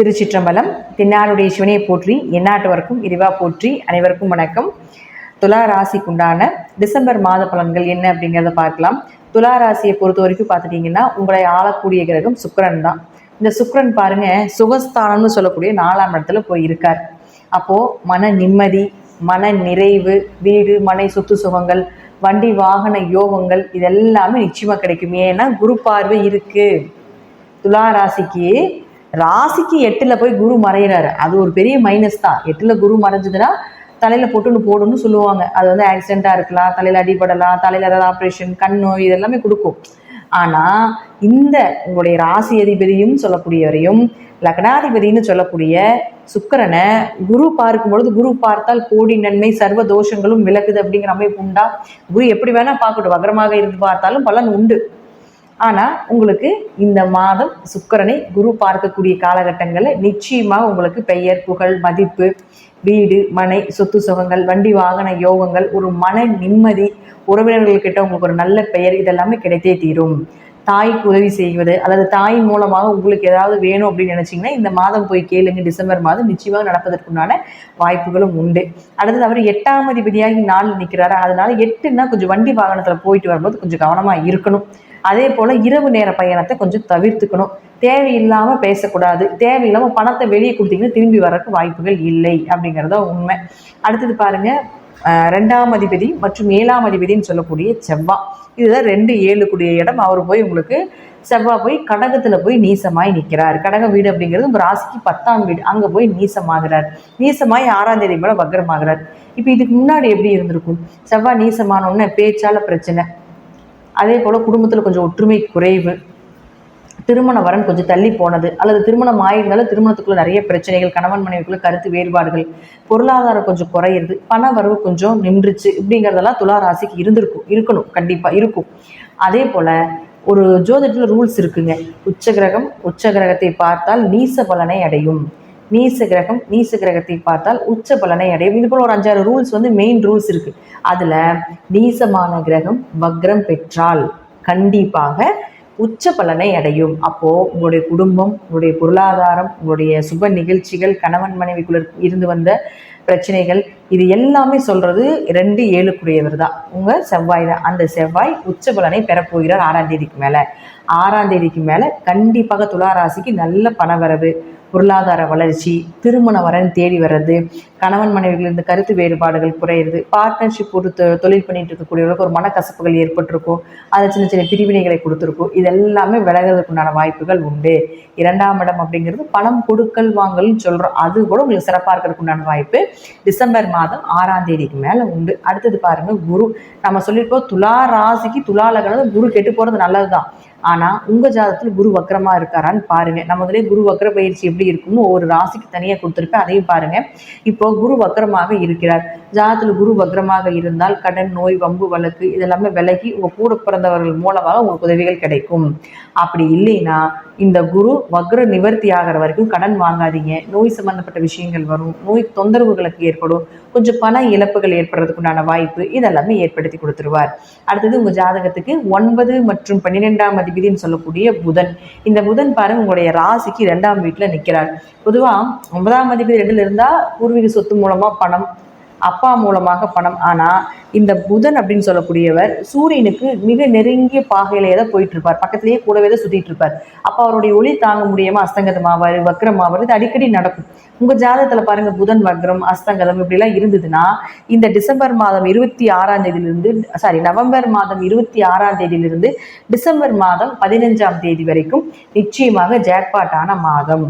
திருச்சிற்றம்பலம் தின்னாருடைய சிவனையை போற்றி எந்நாட்டவருக்கும் இறைவா போற்றி அனைவருக்கும் வணக்கம். துலா ராசிக்குண்டான டிசம்பர் மாத பலன்கள் என்ன அப்படிங்கிறத பார்க்கலாம். துலா ராசியை பொறுத்த வரைக்கும் பார்த்துட்டிங்கன்னா உங்களை ஆளக்கூடிய கிரகம் சுக்கரன் தான். இந்த சுக்கரன் பாருங்க சுகஸ்தானம்னு சொல்லக்கூடிய நாலாம் இடத்துல போய் இருக்கார். அப்போ மன நிம்மதி மன நிறைவு வீடு மனை சொத்து சுகங்கள் வண்டி வாகன யோகங்கள் இதெல்லாமே நிச்சயமா கிடைக்கும். ஏன்னா குரு பார்வை இருக்கு. துலா ராசிக்கு ராசிக்கு எட்டுல போய் குரு மறையிறாரு. அது ஒரு பெரிய மைனஸ் தான். எட்டுல குரு மறைஞ்சதுன்னா தலையில போட்டுன்னு போடுன்னு சொல்லுவாங்க. அது வந்து ஆக்சிடெண்ட்டாக இருக்கலாம் தலையில அடிபடலாம் தலையில ஏதாவது ஆப்ரேஷன் கண்ணு இதெல்லாமே கொடுக்கும். ஆனா இந்த உங்களுடைய ராசி அதிபதியும் சொல்லக்கூடியவரையும் லக்னாதிபதினு சொல்லக்கூடிய சுக்கரனை குரு பார்க்கும் பொழுது குரு பார்த்தால் கோடி நன்மை சர்வ தோஷங்களும் விலகுது அப்படிங்கிற அமைப்பு உண்டா? குரு எப்படி வேணா பார்க்கட்டும். வகரமாக இருந்து பார்த்தாலும் பலன் உண்டு. ஆனால் உங்களுக்கு இந்த மாதம் சுக்கரனை குரு பார்க்கக்கூடிய காலகட்டங்களில் நிச்சயமாக உங்களுக்கு பெயர் புகழ் மதிப்பு வீடு மனை சொத்து சுகங்கள் வண்டி வாகன யோகங்கள் ஒரு மன நிம்மதி உறவினர்கள்கிட்ட உங்களுக்கு ஒரு நல்ல பெயர் இதெல்லாமே கிடைத்தே தீரும். தாய்க்கு உதவி செய்வது அல்லது தாய் மூலமாக உங்களுக்கு ஏதாவது வேணும் அப்படின்னு நினச்சிங்கன்னா இந்த மாதம் போய் கேளுங்க. டிசம்பர் மாதம் நிச்சயமாக நடப்பதற்குண்டான வாய்ப்புகளும் உண்டு. அடுத்தது அவர் எட்டாம் அதிபதியாகி நாள் நிற்கிறாரு அதனால எட்டுன்னா கொஞ்சம் வண்டி வாகனத்தில் போயிட்டு வரும்போது கொஞ்சம் கவனமாக இருக்கணும். அதே போல் இரவு நேர பயணத்தை கொஞ்சம் தவிர்த்துக்கணும். தேவையில்லாமல் பேசக்கூடாது. தேவையில்லாமல் பணத்தை வெளியே கொடுத்தீங்கன்னா திரும்பி வரக்கு வாய்ப்புகள் இல்லை அப்படிங்கிறத உண்மை. அடுத்தது பாருங்க ரெண்டாம் அதிபதி மற்றும் ஏழாம் அதிபதினு சொல்லக்கூடிய செவ்வா. இதுதான் ரெண்டு ஏழு கூடிய இடம். அவர் போய் உங்களுக்கு செவ்வாய் போய் கடகத்தில் போய் நீசமாய் நிற்கிறார் கடக வீடு அப்படிங்கிறது ராசிக்கு பத்தாம் வீடு. அங்கே போய் நீசமாகிறார். நீசமாய் ஆறாம் தேதி மேலே வக்ரமாகிறார். இப்போ இதுக்கு முன்னாடி எப்படி இருந்திருக்கும்? செவ்வாய் நீசமானோன்னு பேச்சால் பேச்சால பிரச்சனை. அதே போல் குடும்பத்தில் கொஞ்சம் ஒற்றுமை குறைவு திருமண வரன் கொஞ்சம் தள்ளி போனது அல்லது திருமணம் ஆயிருந்தாலும் திருமணத்துக்குள்ள நிறைய பிரச்சனைகள் கணவன் மனைவிக்குள்ள கருத்து வேறுபாடுகள் பொருளாதாரம் கொஞ்சம் குறையிறது பண வரவு கொஞ்சம் நின்றுச்சு இப்படிங்கிறதெல்லாம் துலா ராசிக்கு இருந்திருக்கும் இருக்கணும் கண்டிப்பாக இருக்கும். அதே போல் ஒரு ஜோதிடத்தில் ரூல்ஸ் இருக்குங்க. உச்ச கிரகம் உச்ச கிரகத்தை பார்த்தால் நீச பலனை அடையும். நீச கிரகம் நீச கிரகத்தை பார்த்தால் உச்ச பலனை அடையும். இது போல ஒரு அஞ்சாறு ரூல்ஸ் வந்து மெயின் ரூல்ஸ் இருக்கு. அதுல நீசமான கிரகம் வக்ரம் பெற்றால் கண்டிப்பாக உச்ச பலனை அடையும். அப்போ உங்களுடைய குடும்பம் உங்களுடைய பொருளாதாரம் உங்களுடைய சுப நிகழ்ச்சிகள் கணவன் மனைவிக்குள்ள இருந்து வந்த பிரச்சனைகள் இது எல்லாமே சொல்றது ரெண்டு ஏழுக்குரியவர் தான் உங்க செவ்வாய் தான். அந்த செவ்வாய் உச்ச பலனை பெறப்போகிறார் ஆறாம் தேதிக்கு மேல. ஆறாம் தேதிக்கு மேல கண்டிப்பாக துளாராசிக்கு நல்ல பணவரவு. பொருளாதார வளர்ச்சி திருமண வரன் தேடி வர்றது கணவன் மனைவிகளிருந்து கருத்து வேறுபாடுகள் குறையிறது பார்ட்னர்ஷிப் ஒரு தொழில் பண்ணிட்டு இருக்கக்கூடியவர்களுக்கு ஒரு மனக்கசப்புகள் ஏற்பட்டிருக்கும் அதை சின்ன சின்ன பிரிவினைகளை கொடுத்துருக்கும் இதெல்லாமே விலகிறதுக்கு உண்டான வாய்ப்புகள் உண்டு. இரண்டாம் இடம் அப்படிங்கிறது பணம் கொடுக்கல் வாங்கல்னு சொல்கிறோம் அது கூட உங்களுக்கு சிறப்பாக இருக்கிறதுக்கு உண்டான வாய்ப்பு. டிசம்பர் மாதம் ஆறாம் தேதிக்கு மேலே உண்டு. அடுத்தது பாருங்கள் குரு. நம்ம சொல்லியிருக்கோம் துலா ராசிக்கு துலா லக்னம் குரு கெட்டு போகிறது நல்லது தான் ஆனா உங்க ஜாதகத்துல குரு வக்கரமா இருக்காரான்னு பாருங்க. நம்ம முதலே குரு வக்கர பயிற்சி எப்படி இருக்கும்னு ஒரு ராசிக்கு தனியா கொடுத்துருப்பேன். அதையும் பாருங்க. இப்போ குரு வக்கரமாக இருக்கிறார். ஜாதகத்துல குரு வக்கரமாக இருந்தால் கடன் நோய் வம்பு வழக்கு இதெல்லாமே விலகி உங்க கூட பிறந்தவர்கள் மூலமாக உங்களுக்கு உதவிகள் கிடைக்கும். அப்படி இல்லைன்னா இந்த குரு வக்ர நிவர்த்தி ஆகிற வரைக்கும் கடன் வாங்காதீங்க. நோய் சம்பந்தப்பட்ட விஷயங்கள் வரும். நோய் தொந்தரவுகளுக்கு ஏற்படும். கொஞ்சம் பண இழப்புகள் ஏற்படுறதுக்குண்டான வாய்ப்பு இதெல்லாமே ஏற்படுத்தி கொடுத்துருவார். அடுத்தது உங்க ஜாதகத்துக்கு ஒன்பது மற்றும் பன்னிரெண்டாம் அதிபதினு சொல்லக்கூடிய புதன். இந்த புதன் பாருங்க உங்களுடைய ராசிக்கு இரண்டாம் வீட்டில் நிற்கிறார் பொதுவாக ஒன்பதாம் அதிபதி ரெண்டுல இருந்தா பூர்வீக சொத்து மூலமா பணம் அப்பா மூலமாக பணம். ஆனா இந்த புதன் அப்படின்னு சொல்லக்கூடியவர் சூரியனுக்கு மிக நெருங்கிய பாகையிலே தான் போயிட்டு இருப்பார் பக்கத்திலேயே கூடவே தான் சுத்திட்டு இருப்பார் அப்ப அவருடைய ஒளி தாங்க முடியாம அஸ்தங்கதமாவார் வக்ரமாவார் இது அடிக்கடி நடக்கும். உங்க ஜாதகத்துல பாருங்க புதன் வக்ரம் அஸ்தங்கதம் இப்படி எல்லாம் இருந்ததுன்னா இந்த டிசம்பர் மாதம் இருபத்தி ஆறாம் தேதியிலிருந்து சாரி நவம்பர் மாதம் இருபத்தி ஆறாம் தேதியிலிருந்து டிசம்பர் மாதம் பதினஞ்சாம் தேதி வரைக்கும் நிச்சயமாக ஜாக்பாட்டான மாதம்.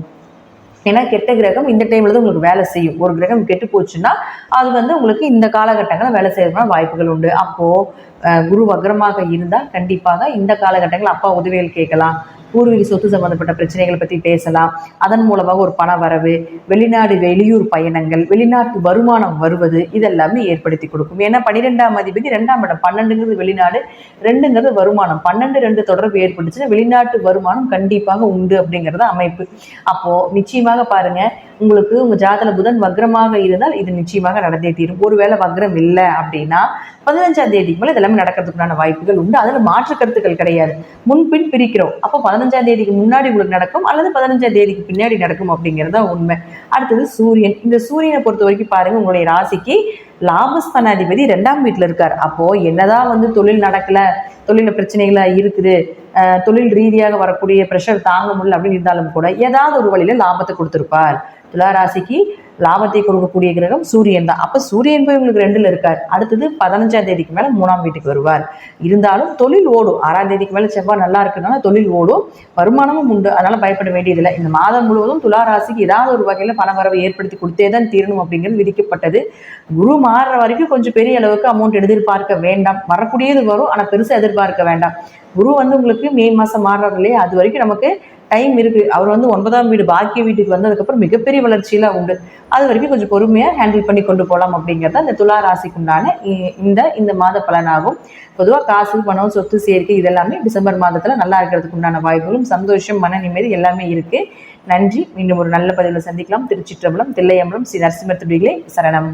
ஏன்னா கெட்ட கிரகம் இந்த டைம்ல தான் உங்களுக்கு வேலை செய்யும். ஒரு கிரகம் கெட்டு போச்சுன்னா அது வந்து உங்களுக்கு இந்த காலகட்டங்களில் வேலை செய்யறதுக்கான வாய்ப்புகள் உண்டு. அப்போ அஹ், குரு வக்ரமாக இருந்தால் கண்டிப்பாக இந்த காலகட்டங்களில் அப்பா உதவிகள் கேட்கலாம். பூர்வீக சொத்து சம்பந்தப்பட்ட பிரச்சனைகளை பற்றி பேசலாம். அதன் மூலமாக ஒரு பண வரவு வெளிநாடு வெளியூர் பயணங்கள் வெளிநாட்டு வருமானம் வருவது இதெல்லாமே ஏற்படுத்தி கொடுக்கும். ஏன்னா பன்னிரெண்டாம் அதிபதி ரெண்டாம் இடம் பன்னெண்டுங்கிறது வெளிநாடு ரெண்டுங்கிறது வருமானம். பன்னெண்டு ரெண்டு தொடர்பு ஏற்பட்டுச்சுன்னா வெளிநாட்டு வருமானம் கண்டிப்பாக உண்டு அப்படிங்கிறது அமைப்பு. அப்போ நிச்சயமாக பாருங்க உங்களுக்கு உங்க ஜாதல புதன் வக்ரமாக இருந்தால் இது நிச்சயமாக நடந்தே தீரும். ஒருவேளை வக்ரம் இல்லை அப்படின்னா பதினஞ்சாம் தேதிக்கு மேலே இதெல்லாமே நடக்கிறதுக்குண்டான வாய்ப்புகள் உண்டு. அதில் மாற்று கருத்துக்கள் கிடையாது. முன்பின் பிரிக்கிறோம். அப்போ பதினஞ்சாம் தேதிக்கு முன்னாடி உங்களுக்கு நடக்கும் அல்லது பதினஞ்சாம் தேதிக்கு பின்னாடி நடக்கும் அப்படிங்கிறது தான் உண்மை. அடுத்தது சூரியன். இந்த சூரியனை பொறுத்த வரைக்கும் பாருங்க உங்களுடைய ராசிக்கு லாபஸ்தானாதிபதி ரெண்டாம் வீட்டில் இருக்கார். அப்போ என்னதான் வந்து தொழில் நடக்கல தொழில பிரச்சனைகளாக இருக்குது தொழில் ரீதியாக வரக்கூடிய ப்ரெஷர் தாங்க முடியல அப்படின்னு இருந்தாலும் கூட ஏதாவது ஒரு வழியில லாபத்தை கொடுத்திருப்பார். துளாராசிக்கு லாபத்தை கொடுக்கக்கூடிய கிரகம் சூரியன் தான். அப்போ சூரியன் போய் உங்களுக்கு ரெண்டுல இருக்கார். அடுத்தது பதினஞ்சாம் தேதிக்கு மேலே மூணாம் வீட்டுக்கு வருவார். இருந்தாலும் தொழில் ஓடும். ஆறாம் தேதிக்கு மேலே செவ்வாய் நல்லா இருக்குனால தொழில் ஓடும். வருமானமும் உண்டு. அதனால பயப்பட வேண்டியதில்லை. இந்த மாதம் முழுவதும் துளாராசிக்கு ஏதாவது ஒரு வகையில் பண வரவை ஏற்படுத்தி கொடுத்தே தான் தீரணும் அப்படிங்கிறது விதிக்கப்பட்டது. குரு மாறுற வரைக்கும் கொஞ்சம் பெரிய அளவுக்கு அமௌண்ட் எதிர்பார்க்க வேண்டாம். வரக்கூடியது வரும். ஆனால் பெருசாக எதிர்பார்க்க வேண்டாம். குரு வந்து உங்களுக்கு மே மாதம் மாறுறாரு இல்லையா? அது வரைக்கும் நமக்கு டைம் இருக்கு. அவர் வந்து ஒன்பதாம் வீடு பாக்கிய வீட்டுக்கு வந்ததுக்கப்புறம் மிகப்பெரிய வளர்ச்சியெல்லாம் உண்டு. அது வரைக்கும் கொஞ்சம் பொறுமையாக ஹேண்டில் பண்ணி கொண்டு போகலாம் அப்படிங்கிறது இந்த துலா ராசிக்குண்டான இ- இந்த இந்த மாத பலனாகும். பொதுவாக காசு பணம் சொத்து சேர்க்கை இதெல்லாமே டிசம்பர் மாதத்தில் நல்லா இருக்கிறதுக்கு உண்டான வாய்ப்புகளும் சந்தோஷம் மன நிம்மதி எல்லாமே இருக்கு. நன்றி. மீண்டும் ஒரு நல்ல பதிவில் சந்திக்கலாம். திருச்சிற்றம்பலம் தில்லையம்பலம் ஸ்ரீ நரசிம்மர் துடிகளை சரணம்.